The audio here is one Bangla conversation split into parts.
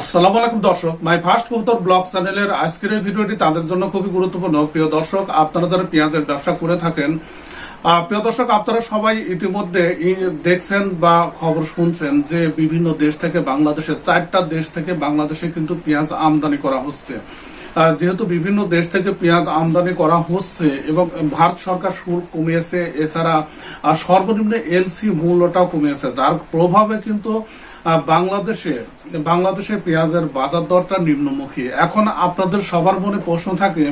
আসসালামু আলাইকুম, দর্শক। মাই ফার্স্ট কবুতর ব্লগ চ্যানেলের আজকের এই ভিডিওটি তাদের জন্য খুবই গুরুত্বপূর্ণ। প্রিয় দর্শক, আপনারা যারা পেঁয়াজের ব্যবসা করে থাকেন প্রিয় দর্শক, আপনারা সবাই ইতিমধ্যে দেখছেন বা খবর শুনছেন যে বিভিন্ন দেশ থেকে, বাংলাদেশের চারটা দেশ থেকে বাংলাদেশে কিন্তু পেঁয়াজ আমদানি করা হচ্ছে। যেহেতু বিভিন্ন দেশ থেকে পেঁয়াজ আমদানি করা হচ্ছে এবং ভারত সরকার শুল্ক কমিয়েছে, এছাড়া সর্বনিম্ন এলসি মূল্যটাও কমিয়েছে, যার প্রভাবে কিন্তু বাংলাদেশে বাংলাদেশে পেঁয়াজের বাজার দরটা নিম্নমুখী। এখন আপনাদের সবার মনে প্রশ্ন থাকে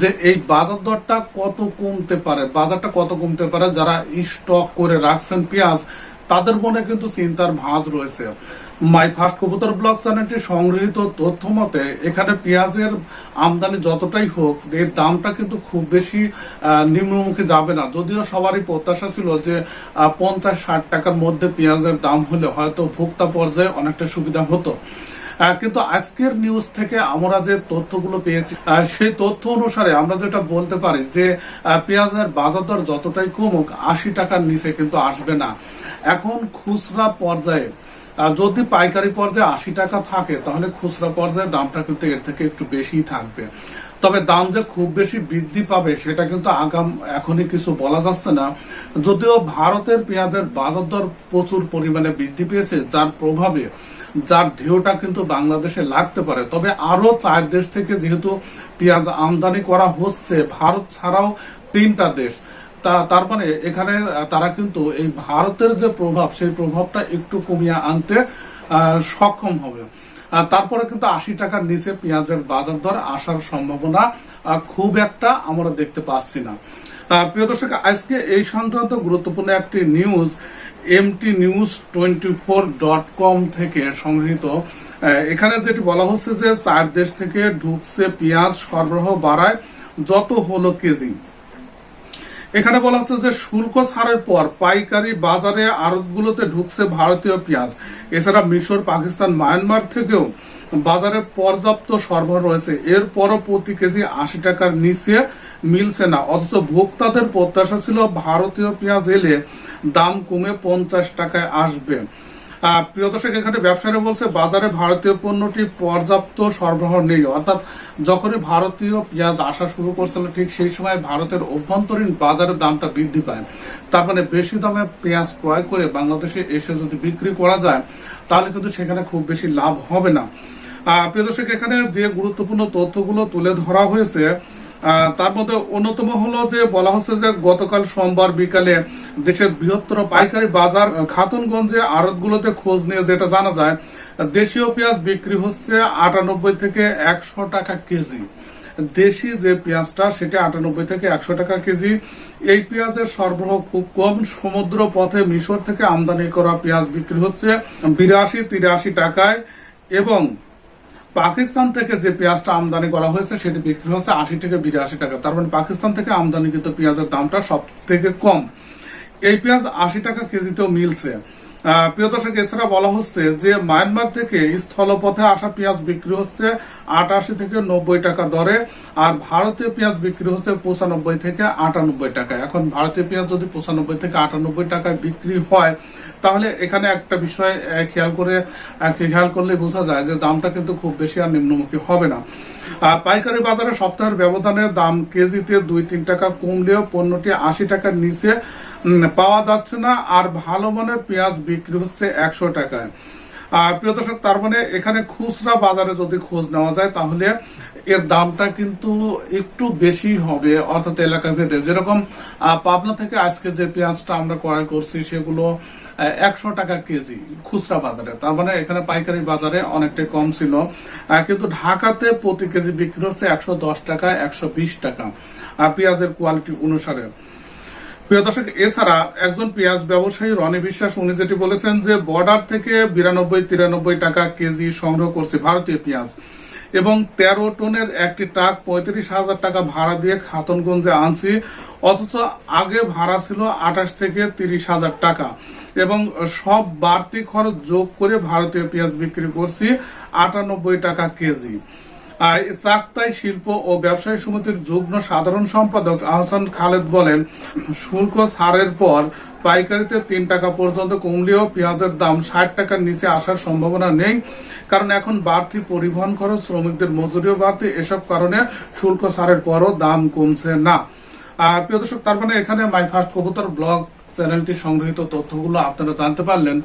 যে এই বাজার দরটা কত কমতে পারে, বাজারটা কত কমতে পারে, যারা স্টক করে রাখছেন পেঁয়াজ তাদের মনে কিন্তু চিন্তার ভাঁজ রয়েছে। মাই ফার্স্ট কবুতর ব্লক চ্যানেলটি সংগৃহীত তথ্য মতে, এখানে পেঁয়াজের আমদানি যতটাই হোক, এর দামটা কিন্তু খুব বেশি নিম্নমুখী যাবে না। যদিও সবারই প্রত্যাশা ছিল যে পঞ্চাশ ষাট টাকার মধ্যে পেঁয়াজের দাম হলে হয়তো ভোক্তা পর্যায়ে অনেকটা সুবিধা হতো। কিন্তু আজকের নিউজ থেকে আমরা যে তথ্যগুলো পেয়েছি সেই তথ্য অনুসারে আমরা যেটা বলতে পারি যে পেঁয়াজের বাজার দর যতটাই কমুক, আশি টাকার নিচে কিন্তু আসবে না। এখন খুচরা পর্যায়ে যদি পাইকারি পর্যায়ে আশি টাকা থাকে, তাহলে খুচরা পর্যায়ে দামটা কিন্তু এর থেকে একটু বেশি থাকবে। তবে দাম যে খুব বেশি বৃদ্ধি পাবে, সেটা কিন্তু আগাম, এখনই কিছু বলা যাচ্ছে না। যদিও ভারতের পেঁয়াজের বাজার দর প্রচুর পরিমাণে বৃদ্ধি পেয়েছে, যার প্রভাবে যার ঢেউটা কিন্তু বাংলাদেশে লাগতে পারে। তবে আরও চার দেশ থেকে যেহেতু পেঁয়াজ আমদানি করা হচ্ছে, ভারত ছাড়াও তিনটা দেশ। তা, তার মানে এখানে তারা কিন্তু এই ভারতের যে প্রভাব, সেই প্রভাবটা একটু কমিয়ে আনতে সক্ষম হবে। তারপরে কিন্তু আশি টাকার নিচে পেঁয়াজের বাজার দর আসার সম্ভাবনা খুব একটা আমরা দেখতে পাচ্ছি না। প্রিয় দর্শক, আজকে এই সংক্রান্ত গুরুত্বপূর্ণ একটি news, MT news twenty four dot com থেকে সংগৃহীত। এখানে যেটি বলা হচ্ছে যে, চার দেশ থেকে ঢুকছে পেঁয়াজ সরবরাহ বাড়ায়, যত হলো কেজি। এখানে বলা হচ্ছে যে শুল্ক ছাড়ের পর পাইকারি বাজারে আড়তগুলোতে ঢুকছে ভারতীয় পেঁয়াজ। এছাড়া মিশর, পাকিস্তান, মায়ানমার থেকেও বাজারে পর্যাপ্ত সরবরাহ রয়েছে। এরপরও প্রতি কেজি আশি টাকার নিচে মিলছে না। অথচ ভোক্তাদের প্রত্যাশা ছিল ভারতীয় পেঁয়াজ এলে দাম কমে পঞ্চাশ টাকায় আসবে। প্রিয় দর্শক, এখানে ব্যবসায়ীরা বলছে, বাজারে ভারতীয় পণ্যটি পর্যাপ্ত সরবরাহ নেই। অর্থাৎ যখনই ভারতীয় পেঁয়াজ আসা শুরু করছিল, ঠিক সেই সময় ভারতের অভ্যন্তরীণ বাজারের দামটা বৃদ্ধি পায়। তার মানে বেশি দামে পেঁয়াজ ক্রয় করে বাংলাদেশে এসে যদি বিক্রি করা যায়, তাহলে কিন্তু সেখানে খুব বেশি লাভ হবে না। প্রিয় দর্শক, এখানে যে গুরুত্বপূর্ণ তথ্যগুলো তুলে ধরা হয়েছে তার মধ্যে অন্যতম হলো যে বলা হচ্ছে যে গতকাল সোমবার বিকালে দেশের বৃহত্তর পাইকারি বাজার খাতুনগঞ্জে আড়তগুলোতে খোঁজ নিয়ে যেটা জানা যায়, দেশীয় পেঁয়াজ বিক্রি হচ্ছে আটানব্বই থেকে একশো টাকা কেজি। দেশি যে পেঁয়াজটা, সেটা আটানব্বই থেকে একশো টাকা কেজি। এই পেঁয়াজের সরবরাহ খুব কম। সমুদ্র পথে মিশর থেকে আমদানি করা পেঁয়াজ বিক্রি হচ্ছে বিরাশি, তিরাশি টাকায় এবং পাকিস্তান থেকে যে পেঁয়াজটা আমদানি করা হয়েছে, সেটি বিক্রি হচ্ছে আশি থেকে বিরাশি টাকা। তার মানে পাকিস্তান থেকে আমদানিকৃত পেঁয়াজের দামটা সব থেকে কম। এই পেঁয়াজ আশি টাকা কেজিতেও মিলছে। প্রিয় দর্শক, এছাড়া বলা হচ্ছে যে মায়ানমার থেকে স্থলপথে আসা পেঁয়াজ বিক্রি হচ্ছে আটাশি থেকে নব্বই টাকা দরে, আর ভারতীয় পেঁয়াজ বিক্রি হচ্ছে পঁচানব্বই থেকে আটানব্বই টাকা এখন ভারতীয় পেঁয়াজ যদি পঁচানব্বই থেকে আটানব্বই টাকায় বিক্রি হয়, তাহলে এখানে একটা বিষয় খেয়াল করে খেয়াল করলে বোঝা যায় যে দামটা কিন্তু খুব বেশি আর নিম্নমুখী হবে না। পাইকারি বাজারে সপ্তাহের ব্যবধানে দাম কেজিতে দুই, তিন টাকা কমলেও পণ্যটি আশি টাকার নিচে পাওয়া যাচ্ছে না। আর ভালো মানের পেঁয়াজ বিক্রি হচ্ছে একশো টাকায়। প্রিয় দর্শক, তার মানে এখানে খুচরা বাজারে যদি খোঁজ নেওয়া যায়, তাহলে এর দামটা কিন্তু একটু বেশি হবে, অর্থাৎ এলাকা ভেদে যেরকম পাবনা থেকে আজকে যে পেঁয়াজটা আমরা ক্রয় করছি, সেগুলো একশো টাকা কেজি খুচরা বাজারে। তার মানে এখানে পাইকারি বাজারে অনেকটাই কম ছিল। কিন্তু ঢাকাতে প্রতি কেজি বিক্রি হচ্ছে একশো দশ টাকা, একশো বিশ টাকা। পেঁয়াজের কোয়ালিটি অনুসারে। প্রিয় দর্শক, এছাড়া একজন পেঁয়াজ ব্যবসায়ী রনি বিশ্বাস উনি যেটি বলেছেন যে বর্ডার থেকে বিরানব্বই, তিরানব্বই টাকা কেজি সংগ্রহ করছে ভারতীয় পেঁয়াজ। এবং তেরো টনের একটি ট্রাক পঁয়ত্রিশ হাজার টাকা ভাড়া দিয়ে খাতনগঞ্জে আনছি, অথচ আগে ভাড়া ছিল আঠাশ থেকে তিরিশ হাজার টাকা। এবং সব বাড়তি খরচ যোগ করে ভারতীয় পেঁয়াজ বিক্রি করছি আটানব্বই টাকা কেজি। চাকতাই শিল্প ও ব্যবসায়ী সমিতির যুগ্ম সাধারণ সম্পাদক আহসান খালেদ বলেন, শুল্ক ছাড়ের পর পাইকারিতে তিন টাকা পর্যন্ত কমলেও পেঁয়াজের দাম ষাট টাকার নিচে আসার সম্ভাবনা নেই। কারণ এখন বাড়তি পরিবহন খরচ, শ্রমিকদের মজুরিও বাড়তি। এসব কারণে শুল্ক ছাড়ের পরও দাম কমছে না। প্রিয় দর্শক, তার মানে এখানে মাই ফার্স্ট কবুতর ব্লগ চ্যানেলটি সংগৃহীত তথ্যগুলো আপনারা জানতে পারলেন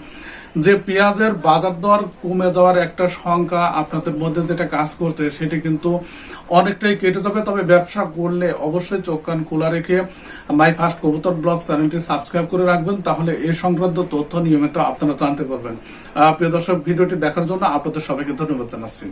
যে পেঁয়াজের বাজার দর কমে যাওয়ার একটা সংখ্যা আপনাদের মধ্যে যেটা কাজ করছে, সেটি কিন্তু অনেকটাই কেটে যাবে। তবে ব্যবসা করলে অবশ্যই চোখ কান খোলা রেখে মাই ফার্স্ট কবুতর ব্লগ চ্যানেলটি সাবস্ক্রাইব করে রাখবেন। তাহলে এই সংক্রান্ত তথ্য নিয়মিত আপনারা জানতে পারবেন। প্রিয় দর্শক, ভিডিওটি দেখার জন্য আপনাদের সবাইকে ধন্যবাদ জানাচ্ছি।